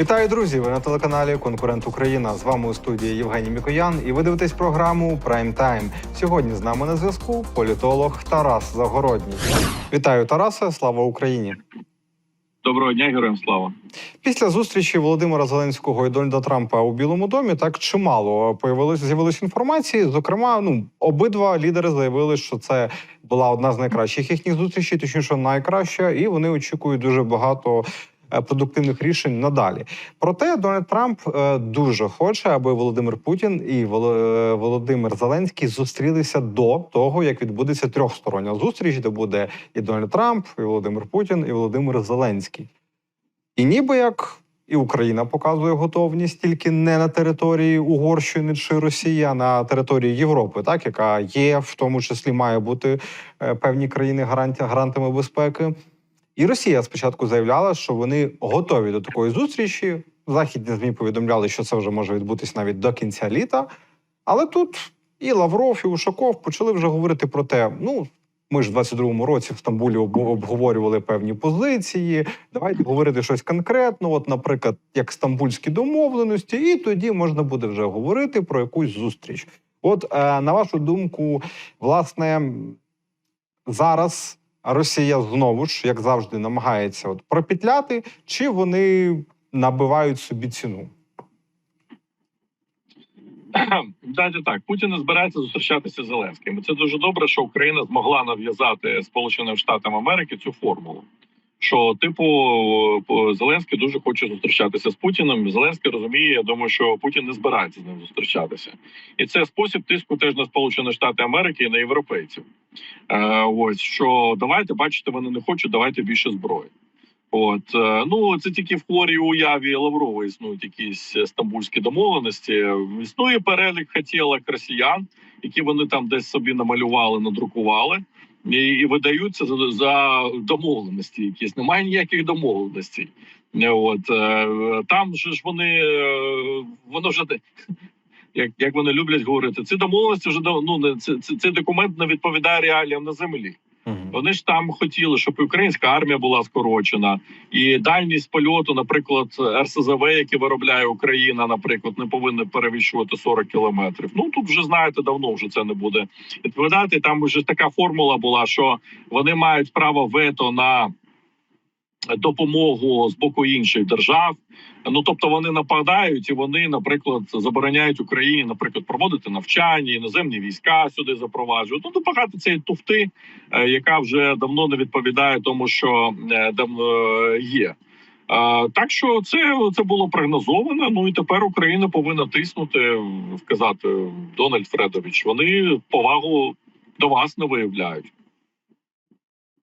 Вітаю, друзі! Ви на телеканалі Конкурент Україна. З вами у студії Євгеній Мікоян. І ви дивитесь програму Прайм Тайм. Сьогодні з нами на зв'язку політолог Тарас Загородній. Вітаю, Тарасе! Слава Україні! Доброго дня, героям слава. Після зустрічі Володимира Зеленського і Дональда Трампа у Білому домі так чимало появилось з'явилось інформації. Зокрема, ну обидва лідери заявили, що це була одна з найкращих їхніх зустрічей, точніше найкраща, і вони очікують дуже багато. Е, Продуктивних рішень надалі. Проте Дональд Трамп е, дуже хоче, аби Володимир Путін і е, Володимир Зеленський зустрілися до того, як відбудеться трьохстороння зустріч, де буде і Дональд Трамп, і Володимир Путін, і Володимир Зеленський. І ніби як і Україна показує готовність тільки не на території Угорщини чи Росії, а на території Європи, так яка є, в тому числі має бути певні країни гаранті, гарантами безпеки. І Росія спочатку заявляла, що вони готові до такої зустрічі. Західні змі повідомляли, що це вже може відбутись навіть до кінця літа. Але тут і Лавров, і Ушаков почали вже говорити про те, ну. Ми ж в 22-му році в Стамбулі обговорювали певні позиції. Давайте говорити щось конкретно, от, наприклад, як стамбульські домовленості, і тоді можна буде вже говорити про якусь зустріч. От е, на вашу думку, власне, зараз Росія знову ж, як завжди, намагається от пропетляти, чи вони набивають собі ціну? Далі так, Путін не збирається зустрічатися з Зеленським. Це дуже добре, що Україна змогла нав'язати Сполученим Штатам Америки цю формулу. Що, типу, Зеленський дуже хоче зустрічатися з Путіним. Зеленський розуміє, я думаю, що Путін не збирається з ним зустрічатися, і це спосіб тиску теж на Сполучені Штати Америки і на європейців. Е, ось що давайте бачите, вони не хочуть, давайте більше зброї. От е, ну це тільки в хворій уяві Лаврова існують якісь стамбульські домовленості. Існує перелік хотілок росіян, які вони там десь собі намалювали, надрукували. І, видаються за, за домовленості. Якісь немає ніяких домовленостей. От е, там же ж вони е, воно вже як, як вони люблять говорити, ці домовленості вже ну це, це, цей документ не відповідає реаліям на землі. Вони ж там хотіли, щоб українська армія була скорочена, і дальність польоту, наприклад, РСЗВ, які виробляє Україна, наприклад, не повинна перевищувати 40 кілометрів. Ну тут вже знаєте, давно вже це не буде відповідати. Там вже така формула була, що вони мають право вето на допомогу з боку інших держав. Ну тобто вони нападають і вони, наприклад, забороняють Україні, наприклад, проводити навчання, іноземні війська сюди запроваджують. Ну, багато цієї туфти, е, яка вже давно не відповідає тому, що е, е, є. Так що це, це було прогнозовано. Ну і тепер Україна повинна тиснути, вказати Дональд Фредович. Вони повагу до вас не виявляють.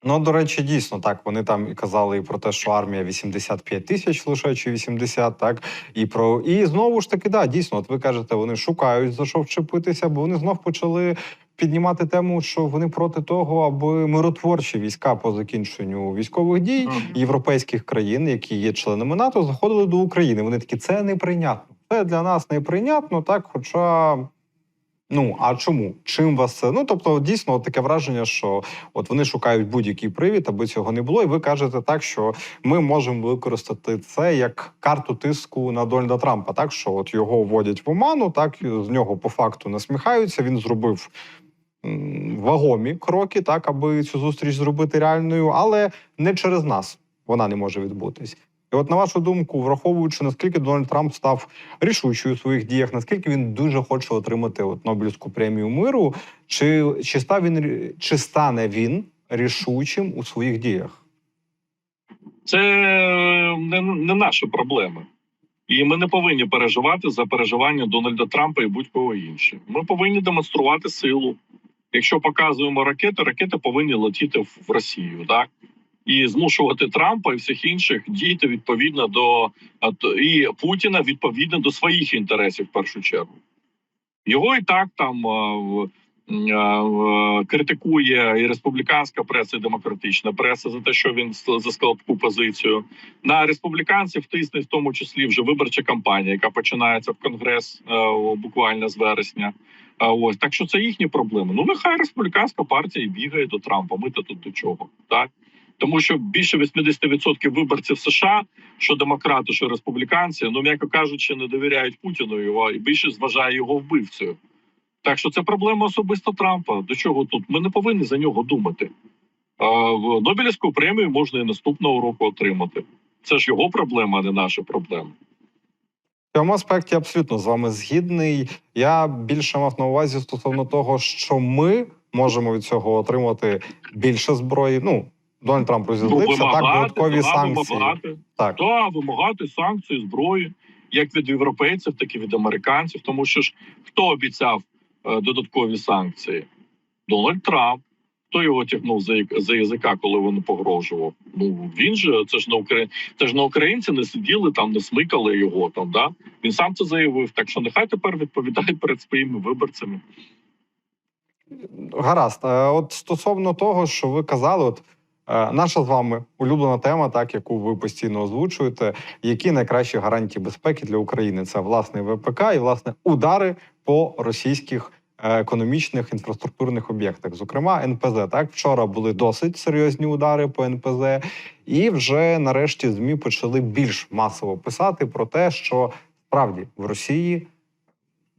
Ну, до речі, дійсно так. Вони там і казали і про те, що армія 85 тисяч лише чи 80, так і про і знову ж таки, да, дійсно, от ви кажете, вони шукають за що вчепитися, бо вони знов почали піднімати тему, що вони проти того, аби миротворчі війська по закінченню військових дій європейських країн, які є членами НАТО, заходили до України. Вони такі, це неприйнятно. Це для нас неприйнятно, так. Хоча. Ну а чому? Чим вас це? Ну тобто, дійсно, таке враження, що от вони шукають будь-який привід, аби цього не було. І ви кажете так, що ми можемо використати це як карту тиску на Дональда Трампа. Так що от його вводять в оману, так з нього по факту насміхаються. Він зробив вагомі кроки, так аби цю зустріч зробити реальною, але не через нас вона не може відбутись. От на вашу думку, враховуючи наскільки Дональд Трамп став рішучою у своїх діях, наскільки він дуже хоче отримати от Нобелівську премію миру, чи, чи став він чи стане він рішучим у своїх діях? це не, не наші проблеми. І ми не повинні переживати за переживання Дональда Трампа і будь-кого інше. Ми повинні демонструвати силу. Якщо показуємо ракети, ракети повинні летіти в Росію, так і змушувати Трампа і всіх інших діяти відповідно до і Путіна відповідно до своїх інтересів в першу чергу. Його і так там критикує і республіканська преса, і демократична преса за те, що він с- засклав таку позицію. На республіканців тисне в тому числі вже виборча кампанія, яка починається в конгрес буквально з вересня. А ось так що це їхні проблеми. Ну нехай республіканська партія і бігає до Трампа. Ми то тут до чого, так Тому що більше 80% виборців США, що демократи, що республіканці, ну м'яко кажучи, не довіряють Путіну його і більше зважає його вбивцею. Так що це проблема особисто Трампа. До чого тут? Ми не повинні за нього думати. В Нобелівську премію можна і наступного року отримати. Це ж його проблема, а не наша проблема. В цьому аспекті абсолютно з вами згідний. Я більше мав на увазі стосовно того, що ми можемо від цього отримати більше зброї. Ну, Дональд Трамп розізлився, так додаткові санкції. вимагати, Так. да, вимагати санкції, зброї, як від європейців, так і від американців. Тому що ж хто обіцяв е, додаткові санкції? Дональд Трамп. Хто його тягнув за, за язика, коли він погрожував? Ну він же це ж на Украї... це ж на українці не сиділи там, не смикали його там. Да він сам це заявив. Так що нехай тепер відповідає перед своїми виборцями. Гаразд. Е, От стосовно того, що ви казали, от наша з вами улюблена тема, так яку ви постійно озвучуєте. Які найкращі гарантії безпеки для України? Це власне ВПК і власне удари по російських е, економічних інфраструктурних об'єктах, зокрема НПЗ. Так вчора були досить серйозні удари по НПЗ, і вже нарешті змі почали більш масово писати про те, що справді в Росії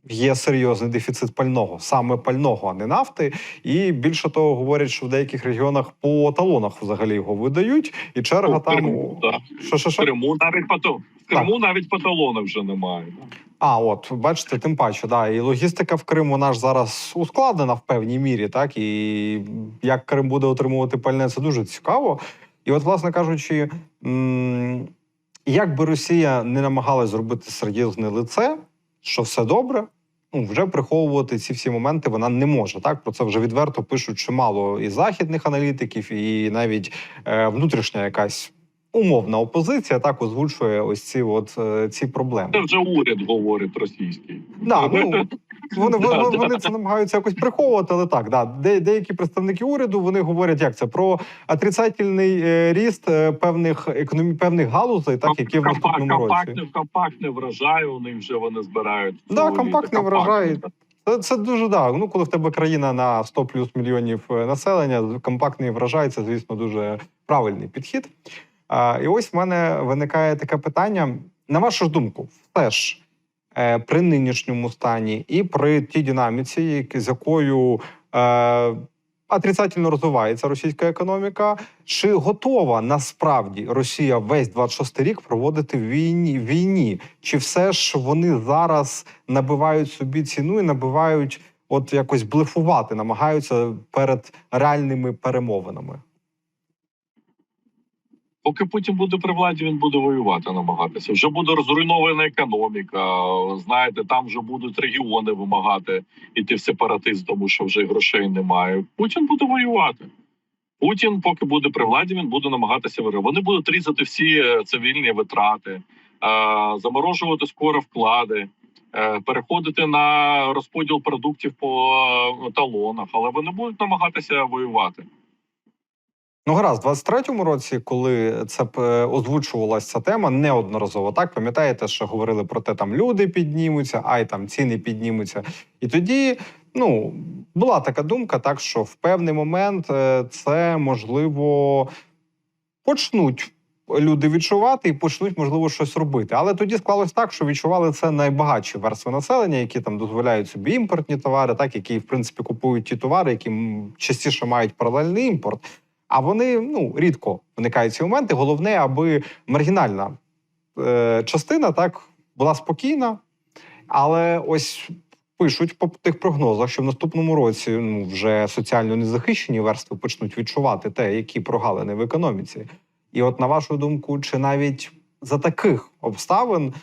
є серйозний дефіцит пального, саме пального, а не нафти. І більше того, говорять, що в деяких регіонах по талонах взагалі його видають, і черга У Криму, там. да. Що, що, що? Криму навіть по в Криму навіть по талонах вже немає. А, от бачите, тим паче, да, і логістика в Криму вона ж зараз ускладнена в певній мірі, так і як Крим буде отримувати пальне, це дуже цікаво. І от, власне кажучи, як би Росія не намагалась зробити серйозне лице, що все добре. Ну, вже приховувати ці всі моменти вона не може. Так про це вже відверто пишуть чимало і західних аналітиків, і навіть е, внутрішня якась умовна опозиція так озвучує ось ці от е, ці проблеми. Це вже уряд говорить російський. Да, ну, вони, вони, вони це намагаються якось приховувати, але так, да. Де, деякі представники уряду вони говорять, як це про отрицательний е, ріст е, певних економі, певних галузей, так які в наступному році. компактне, компактне врожай, у них вже вони збирають. Да, Солі, компактний та Це, це дуже да. Ну, коли в тебе країна на 100 плюс мільйонів населення, компактний це, звісно, дуже правильний підхід. І ось в мене виникає таке питання: на вашу думку, все ж при нинішньому стані і при тій динаміці, з якою е, отрицательно розвивається російська економіка, чи готова насправді Росія весь 26 рік проводити в війні війні? Чи все ж вони зараз набивають собі ціну і набивають, от якось блефувати, намагаються перед реальними перемовинами? Поки Путін буде при владі, він буде воювати, намагатися. Вже буде розруйнована економіка. Знаєте, там вже будуть регіони вимагати іти в сепаратизм, тому що вже грошей немає. Путін буде воювати. Путін, поки буде при владі, він буде намагатися воювати. Вони будуть різати всі е, цивільні витрати, е, заморожувати скоро вклади, е, переходити на розподіл продуктів по талонах, але вони будуть намагатися воювати. Ну, гаразд, в 23-му році, коли це е, озвучувалася ця тема неодноразово, так пам'ятаєте, що говорили про те, там люди піднімуться, ай там ціни піднімуться. І тоді ну була така думка, так що в певний момент е, це можливо почнуть. Люди відчувати і почнуть можливо щось робити, але тоді склалось так, що відчували це найбагатші верстви населення, які там дозволяють собі імпортні товари, так які в принципі купують ті товари, які частіше мають паралельний імпорт. А вони ну рідко виникають ці моменти. Головне, аби маргінальна е, частина так була спокійна. Але ось пишуть по тих прогнозах, що в наступному році ну вже соціально незахищені верстви почнуть відчувати те, які прогалини в економіці. І от на вашу думку, чи навіть за таких обставин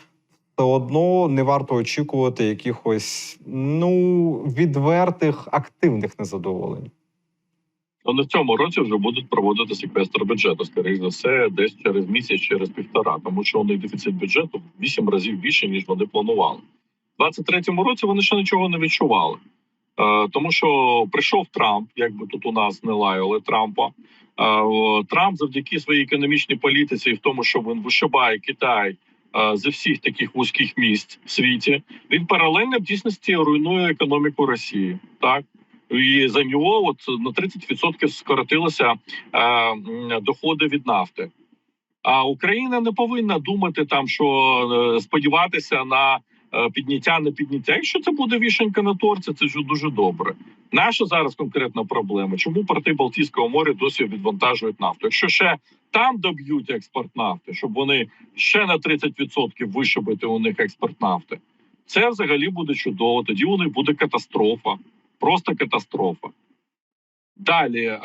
все одно не варто очікувати якихось ну відвертих активних незадоволень? Не в цьому році вже будуть проводити секвестр бюджету, скоріш за все, десь через місяць, через півтора, тому що них дефіцит бюджету вісім разів більше ніж вони планували. У 23-му році вони ще нічого не відчували, е, тому що прийшов Трамп, як би тут у нас не лаяли Трампа. Е, Трамп завдяки своїй економічній політиці, і в тому, що він вишибає Китай е, зі всіх таких вузьких місць в світі, він паралельно в дійсності руйнує економіку Росії. Так І за нього от на 30% скоротилися е, доходи від нафти. А Україна не повинна думати там, що е, сподіватися на е, підняття, не підняття. Якщо це буде вішенька на торці, це ж дуже добре. Наша зараз конкретна проблема. Чому порти Балтійського моря досі відвантажують нафту? Якщо ще там доб'ють експорт нафти, щоб вони ще на 30% вишибити у них експорт нафти, це взагалі буде чудово. Тоді у них буде катастрофа, просто катастрофа. Далі, е,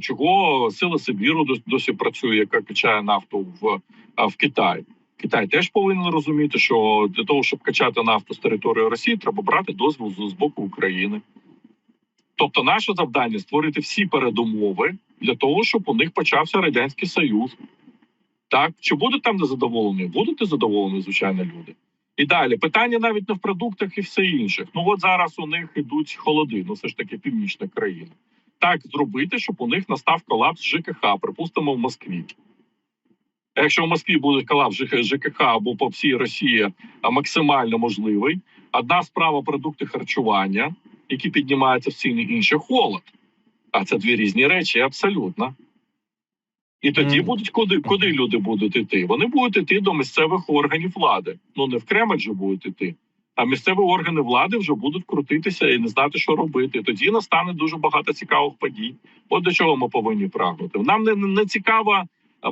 чого сила Сибіру досі працює, яка качає нафту в, в Китай. Китай теж повинен розуміти, що для того, щоб качати нафту з території Росії, треба брати дозвіл з, боку України. Тобто, наше завдання створити всі передумови для того, щоб у них почався радянський союз. Так чи будуть там незадоволені? Будуть задоволені, звичайно, люди. І далі питання навіть не в продуктах і все інших. Ну от зараз у них ідуть холоди, ну все ж таки північна країна. Так зробити, щоб у них настав колапс ЖКХ, припустимо, в Москві. Якщо в Москві буде колапс ЖКХ або по всій Росії максимально можливий, одна справа продукти харчування, які піднімаються в ціні, інше холод. А це дві різні речі, абсолютно. І тоді будуть куди, куди люди будуть іти? Вони будуть іти до місцевих органів влади. Ну не в Кремль же будуть іти, а місцеві органи влади вже будуть крутитися і не знати, що робити. Тоді настане дуже багато цікавих подій. От до чого ми повинні прагнути. Нам не, не цікаво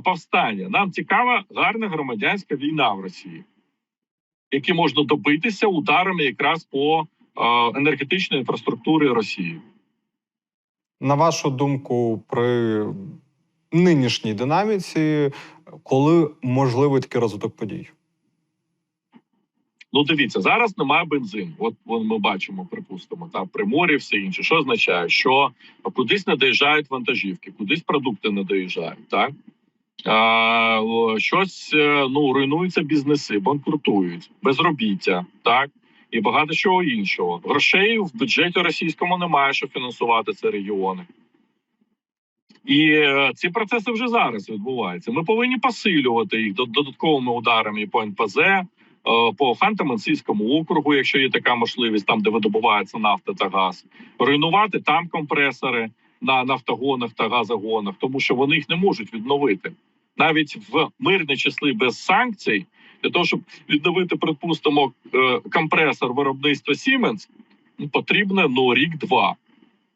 повстання, нам цікава гарна громадянська війна в Росії, які можна добитися ударами якраз по а, енергетичній інфраструктурі Росії. На вашу думку, при нинішній динаміці, коли можливий такий розвиток подій? Ну, дивіться, зараз немає бензину. От, ми бачимо, припустимо, там при морі все інше. Що означає, що кудись не доїжджають вантажівки, кудись продукти не доїжджають. Так а, щось е, ну руйнуються бізнеси, банкрутують, безробіття, так і багато чого іншого. Грошей в бюджеті російському немає, щоб фінансувати ці регіони. І е, ці процеси вже зараз відбуваються. Ми повинні посилювати їх дод- додатковими ударами по НПЗ, е, по Ханты-Мансійському округу, якщо є така можливість, там де видобувається нафта та газ, руйнувати там компресори на нафтогонах та газогонах, тому що вони їх не можуть відновити навіть в мирні часи без санкцій. Для того щоб відновити, припустимо, е, компресор виробництва Siemens, ну, потрібно ну рік-два.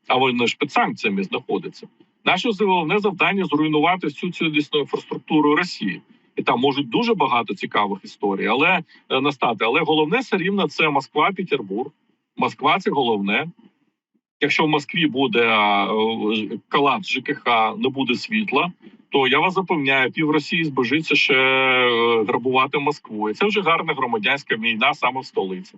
А вони ж під санкціями знаходяться. Наше головне завдання зруйнувати всю цілісну інфраструктуру Росії. І там можуть дуже багато цікавих історій, але е, настати. Але головне все рівно це Москва, Петербург. Москва це головне. Якщо в Москві буде е, колапс ЖКХ, не буде світла, то я вас запевняю, пів Росії збежиться ще е, грабувати Москву. І це вже гарна громадянська війна саме в столиці.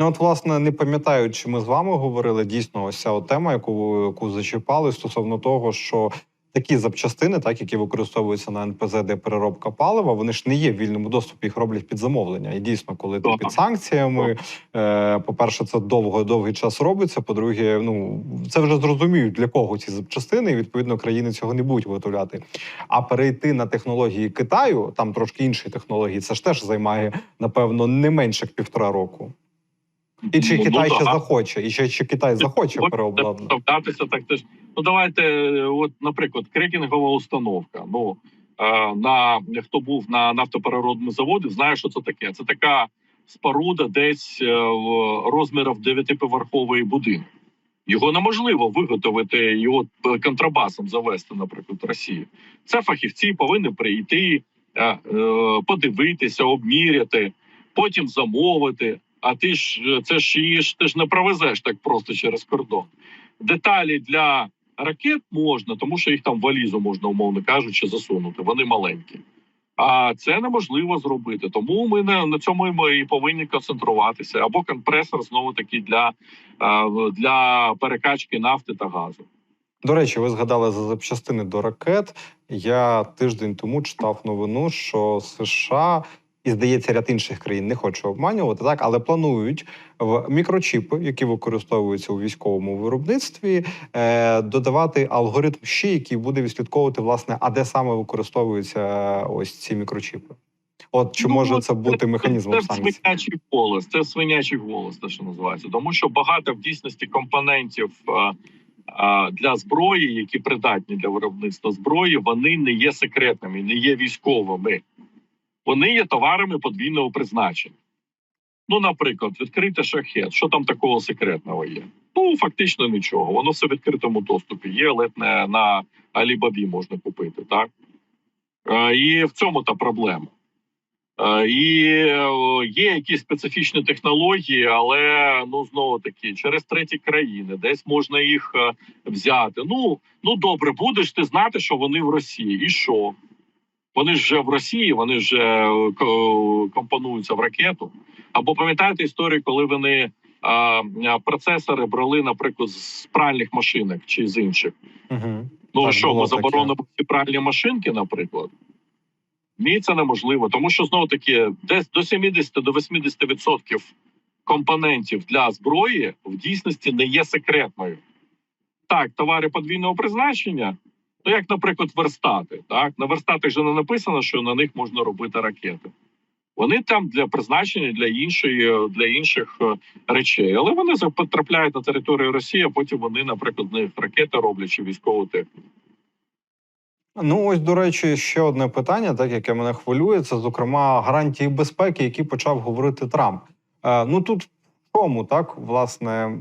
Ну, от, власне, не пам'ятаю, чи ми з вами говорили дійсно ось ця тема, яку яку зачіпали стосовно того, що такі запчастини, так які використовуються на НПЗ, де переробка палива, вони ж не є в вільному доступі, їх роблять під замовлення. І дійсно, коли ти під санкціями, е, по-перше, це довго довгий час робиться. По-друге, ну це вже зрозуміють для кого ці запчастини, і відповідно країни цього не будуть виготовляти. А перейти на технології Китаю, там трошки інші технології, це ж теж займає напевно не менше як півтора року. І чи Ну, Китай ну, ще да. захоче, і ще чи Китай захоче переобладнати? Вдатися так теж. Ну давайте, от, наприклад, крекінгова установка. Ну е, на хто був на нафтопереробному заводі, знає, що це таке. Це така споруда, десь е, в розмірів дев'ятиповерховий будинок. Його неможливо виготовити його е, контрабасом завести, наприклад, Росію. Це фахівці повинні прийти, подивитися, обміряти, потім замовити. А ти ж е, це ж її ж ти ж не провезеш так просто через кордон. Деталі для ракет можна, тому що їх там валізу можна, умовно кажучи, засунути. Вони маленькі. А це неможливо зробити. Тому ми на, на цьому і повинні концентруватися. Або компресор знову таки для, е, для перекачки нафти та газу. До речі, ви згадали за запчастини до ракет. Я тиждень тому читав новину, що США і здається ряд інших країн не хочу обманювати, так але планують в мікрочіпи, які використовуються у військовому виробництві, е, додавати алгоритм ще, який буде відслідковувати власне, а де саме використовуються ось ці мікрочіпи. От чи Ну, може це бути механізмом це санкцій? свинячий голос. Це свинячий голос, те, що називається, тому що багато в дійсності компонентів е, е, для зброї, які придатні для виробництва зброї, вони не є секретними, не є військовими. Вони є товарами подвійного призначення. Ну, наприклад, відкрити шахет. Що там такого секретного є? Ну, фактично нічого. Воно все в відкритому доступі є, ледь на Алібабі можна купити, так? Е, І в цьому та проблема. Е, І е, є якісь специфічні технології, але ну знову таки через треті країни, десь можна їх взяти. Ну ну добре, будеш ти знати, що вони в Росії, і що? Вони ж вже в Росії, вони ж е, компонуються в ракету. Або пам'ятаєте історію, коли вони а, а, процесори брали, наприклад, з пральних машинок чи з інших. Угу. Ну Так, що, ми заборонимо ці пральні машинки, наприклад? Ні, це неможливо, тому що знову таки десь до 70 до 80 відсотків компонентів для зброї в дійсності не є секретною. Так, товари подвійного призначення, ну як, наприклад, верстати. Так на верстатах же не написано, що на них можна робити ракети. Вони там для призначення для іншої для інших е, речей, але вони потрапляють на територію Росії, а потім вони, наприклад, з них ракети роблять чи військову техніку. Ну ось до речі, ще одне питання, так яке мене хвилює, це зокрема гарантії безпеки, які почав говорити Трамп. Е, ну тут в чому так власне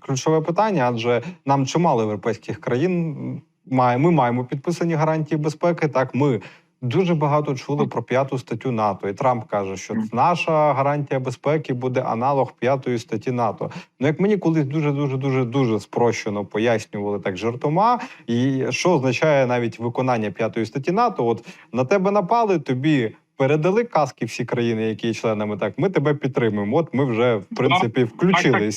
ключове питання, адже нам чимало європейських країн. Ми маємо підписані гарантії безпеки. Так, ми дуже багато чули про п'яту статтю НАТО, і Трамп каже, що наша гарантія безпеки буде аналог п'ятої статті НАТО. Ну як мені колись дуже дуже дуже дуже спрощено пояснювали так жартома, і що означає навіть виконання п'ятої статті НАТО? От на тебе напали, тобі передали каски всі країни, які є членами. Так, ми тебе підтримуємо. От ми вже в принципі включились.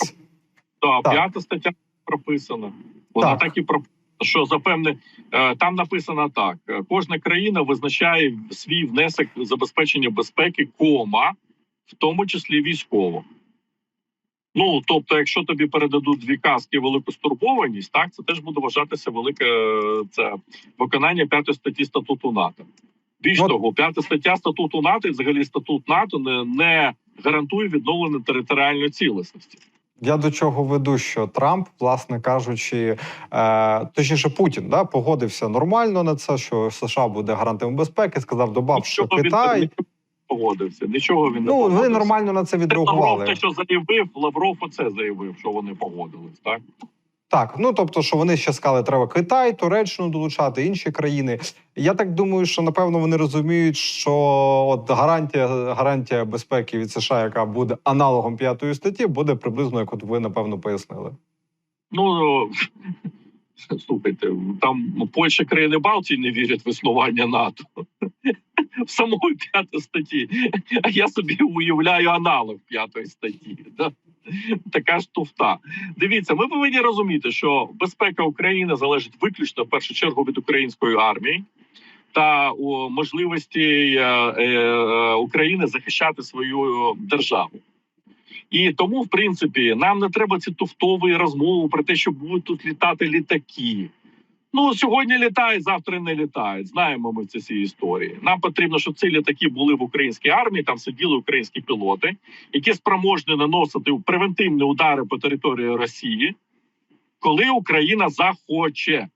Так, Так. п'ята стаття прописана. Вона Так. так, і прописана. Що за певне е, там написано так: е, кожна країна визначає свій внесок забезпечення безпеки, кома, в тому числі військово. Ну тобто, якщо тобі передадуть дві каски велику стурбованість, так це теж буде вважатися велике е, це виконання п'ятої статті статуту НАТО. Більш От- того, п'ята стаття статуту НАТО і взагалі статут НАТО не, не гарантує відновлення територіальної цілісності. Я до чого веду, що Трамп, власне кажучи, е, точніше Путін да, погодився нормально на це, що США буде гарантом безпеки. Сказав, добав, що він Китай. погодився. Нічого він не Ну погодився. вони нормально на це Лавров відреагували. те, що заявив, Лавров оце заявив, що вони погодились. Так Так, ну тобто, що вони ще сказали, треба Китай, Туреччину долучати, інші країни. Я так думаю, що напевно вони розуміють, що от гарантія гарантія безпеки від США, яка буде аналогом п'ятої статті, буде приблизно як от ви напевно пояснили. ну слухайте, там ну, Польща країни Балтії не вірять в існування НАТО. В самої п'ятої статті. А я собі уявляю аналог п'ятої статті. Да? Така ж туфта. Дивіться, ми повинні розуміти, що безпека України залежить виключно в першу чергу від української армії та у можливості е, е, України захищати свою державу. І тому, в принципі, нам не треба ці туфтові розмови про те, що будуть тут літати літаки. Ну сьогодні літають, завтра не літають. Знаємо ми ці всі історії. Нам потрібно, щоб ці літаки були в українській армії. Там сиділи українські пілоти, які спроможні наносити превентивні удари по території Росії, коли Україна захоче.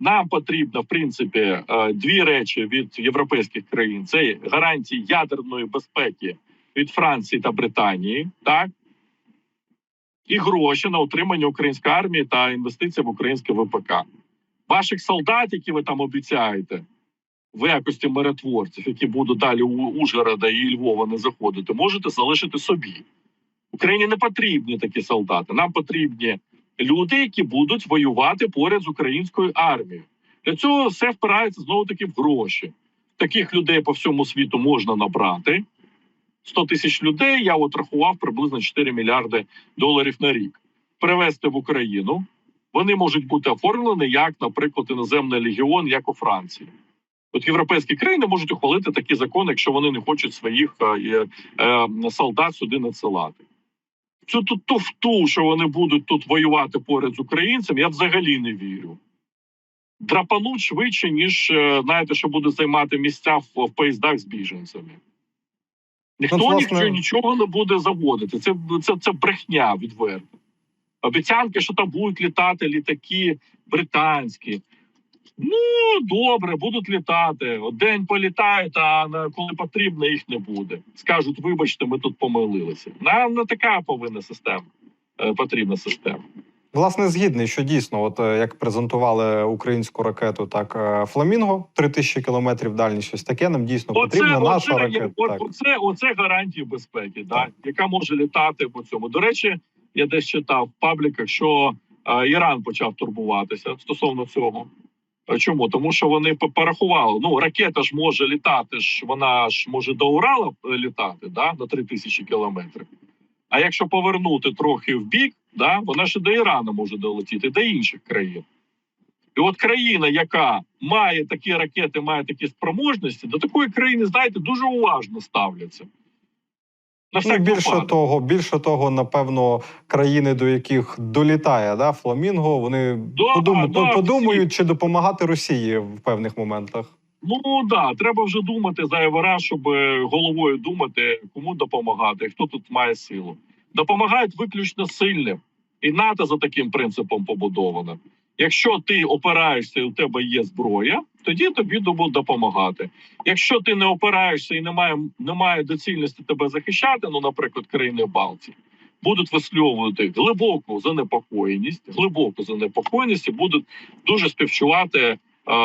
Нам потрібно, в принципі, е, дві речі від європейських країн: це гарантії ядерної безпеки від Франції та Британії, так і гроші на утримання української армії та інвестиції в українське ВПК. Ваших солдат, які ви там обіцяєте, в якості миротворців, які будуть далі у Ужгорода і Львова не заходити, можете залишити собі. Україні не потрібні такі солдати. Нам потрібні люди, які будуть воювати поряд з українською армією. Для цього все впирається знову таки в гроші. Таких людей по всьому світу можна набрати. 100 тисяч людей. Я от рахував приблизно 4 мільярди доларів на рік. Привезти в Україну. Вони можуть бути оформлені як, наприклад, іноземний легіон, як у Франції. От європейські країни можуть ухвалити такі закони, якщо вони не хочуть своїх е, е, солдат сюди надсилати. Цю тут туфту, що вони будуть тут воювати поряд з українцями, я взагалі не вірю. драпануть швидше, ніж е, знаєте, що буде займати місця в, в поїздах з біженцями. Ніхто Ну, власне- нічого, нічого не буде заводити. Це, це, це брехня відверто. Обіцянки, що там будуть літати літаки британські. Ну, добре, будуть літати. День політають, а коли потрібно, їх не буде. Скажуть, вибачте, ми тут помилилися. Нам не така повинна система. е, Потрібна система. Власне, згідний, що дійсно, от е, як презентували українську ракету, так е, Фламінго, 3000 кілометрів дальність, щось таке. Нам дійсно потрібна наша оце, ракета. о- Так. Оце, оце гарантії безпеки, да, яка може літати по цьому. До речі, я десь читав в пабліках, що е, Іран почав турбуватися стосовно цього. Чому? Тому що вони порахували. Ну, ракета ж може літати, ж вона ж може до Урала е, літати да, на 3000 кілометрів. А якщо повернути трохи в бік, да, вона ще до Ірану може долетіти, до інших країн. І от країна, яка має такі ракети, має такі спроможності, до такої країни, знаєте, дуже уважно ставляться. На Ну, більше того, більше того, напевно, країни, до яких долітає да, Фламінго, вони Да, подум... да, подумають, чи допомагати Росії в певних моментах. Ну да, треба вже думати зайвий раз, щоб е, головою думати, кому допомагати, хто тут має силу. Допомагають виключно сильним, і НАТО за таким принципом побудовано. Якщо ти опираєшся і у тебе є зброя, тоді тобі будуть допомагати. Якщо ти не опираєшся і немає, немає доцільності тебе захищати, ну, наприклад, країни Балтії, будуть висловлювати глибоку занепокоєність, глибоку занепокоєність і будуть дуже співчувати е,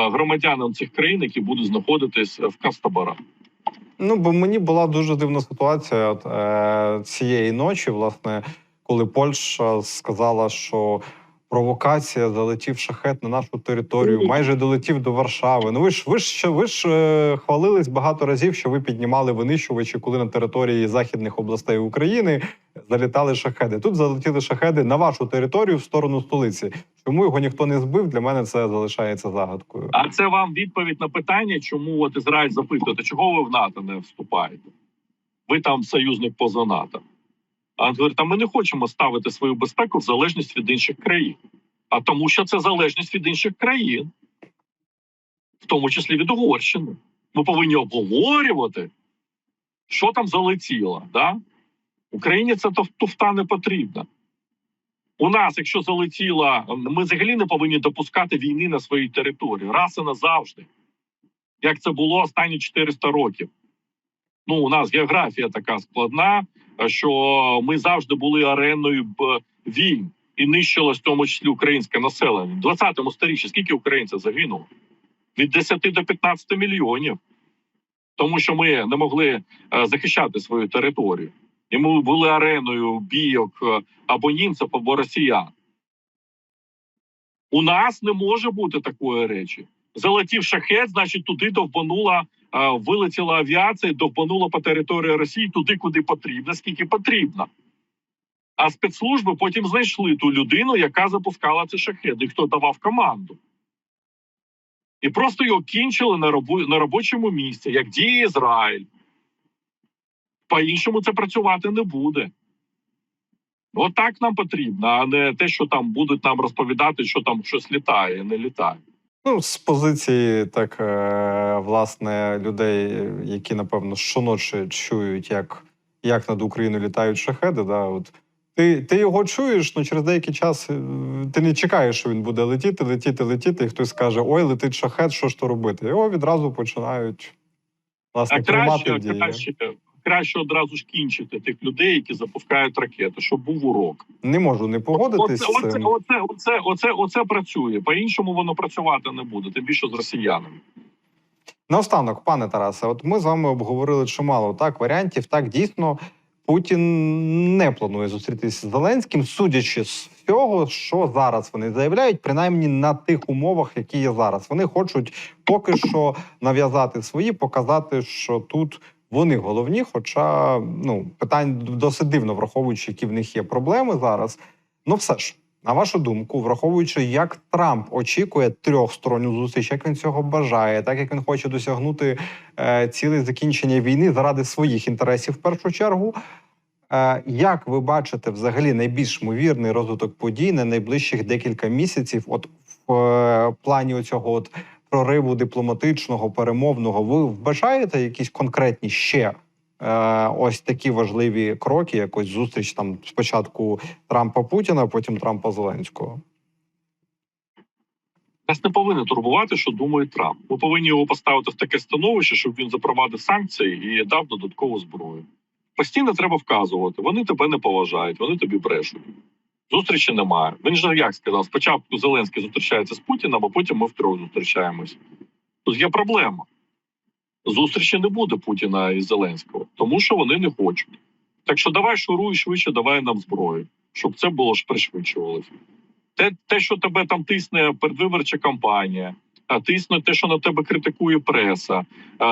громадянам цих країн, які будуть знаходитись в концтаборах. Ну, бо мені була дуже дивна ситуація е, цієї ночі, власне, коли Польща сказала, що провокація залетів шахет на нашу територію, майже долетів до Варшави. Ну ви ж ви ж ви ж е, хвалились багато разів, що ви піднімали винищувачі, коли на території західних областей України залітали шахеди. Тут залетіли шахеди на вашу територію в сторону столиці. Чому його ніхто не збив? Для мене це залишається загадкою. А це вам відповідь на питання, чому от Ізраїль запитує, чого ви в НАТО не вступаєте? Ви там союзник поза НАТО. А говорить, ми не хочемо ставити свою безпеку в залежність від інших країн. А тому, що це залежність від інших країн, в тому числі від Угорщини. Ми повинні обговорювати, що там залетіло. Да? Україні це туфта не потрібна. У нас, якщо залетіла, ми взагалі не повинні допускати війни на своїй території раз і назавжди, як це було останні 400 років. Ну, у нас географія така складна, що ми завжди були ареною війн і нищилось в тому числі українське населення. В 20 сторіччі скільки українців загинуло? Від 10 до 15 мільйонів. Тому що ми не могли е, захищати свою територію. І ми були ареною бійок е, або німців, або росіян. У нас не може бути такої речі. Залетів шахет, значить, туди довбанула, е, вилетіла авіація, довбанула по території Росії туди, куди потрібно, скільки потрібно. А спецслужби потім знайшли ту людину, яка запускала ці шахеди, хто давав команду. І просто його кінчили на, робо, на робочому місці, як діє Ізраїль. По-іншому це працювати не буде. От нам потрібно, а не те, що там будуть нам розповідати, що там щось літає, не літає. Ну, з позиції так е, власне людей, які напевно щоночі чують, як, як над Україною літають шахеди. Да, от. Ти, ти його чуєш, але через деякий час е, ти не чекаєш, що він буде летіти, летіти, летіти, і хтось скаже: Ой, летить шахет, що ж то робити? Його відразу починають власне А краще, дії. краще, краще одразу ж кінчити тих людей, які запускають ракети, щоб був урок. Не можу не погодитись Оце, оце, оце, оце, оце, оце працює. По-іншому воно працювати не буде, тим більше з росіянами. Наостанок, пане Тарасе, от ми з вами обговорили чимало так варіантів. Так дійсно Путін не планує зустрітися з Зеленським, судячи з всього, що зараз вони заявляють, принаймні на тих умовах, які є зараз. Вони хочуть поки що нав'язати свої, показати, що тут вони головні. Хоча ну питань досить дивно, враховуючи, які в них є проблеми зараз. Ну, все ж. На вашу думку, враховуючи, як Трамп очікує трьохсторонню зустріч, як він цього бажає, так як він хоче досягнути е, цілей закінчення війни заради своїх інтересів в першу чергу. Е, як ви бачите взагалі найбільш ймовірний розвиток подій на найближчих декілька місяців, от в е, плані оцього от прориву дипломатичного, перемовного, ви вбачаєте якісь конкретні ще е, ось такі важливі кроки, якось зустріч там спочатку Трампа Путіна, потім Трампа Зеленського. Нас не повинно турбувати, що думає Трамп. Ми повинні його поставити в таке становище, щоб він запровадив санкції і дав додаткову зброю. Постійно треба вказувати, вони тебе не поважають, вони тобі брешуть. Зустрічі немає. Він ж як сказав: спочатку Зеленський зустрічається з Путіним, а потім ми втрьох зустрічаємось. Тут є проблема. Зустрічі не буде Путіна і Зеленського, тому що вони не хочуть. Так що давай шуруй швидше, давай нам зброю, щоб це було ж пришвидшувалося. Те, те, що тебе там тисне передвиборча кампанія, а тисне те, що на тебе критикує преса,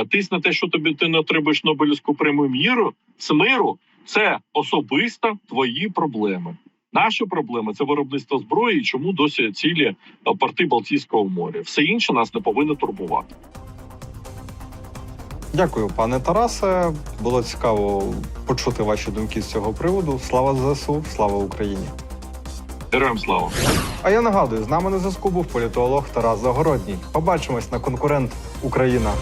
тисне те, що тобі ти не отримаєш Нобелівську премію міру миру, це особисто твої проблеми. Наші проблеми це виробництво зброї, і чому досі цілі порти Балтійського моря. Все інше нас не повинно турбувати. Дякую, пане Тарасе. Було цікаво почути ваші думки з цього приводу. Слава ЗСУ, слава Україні! Героям слава! А я нагадую, з нами на зв'язку був політолог Тарас Загородній. Побачимось на конкурент Україна.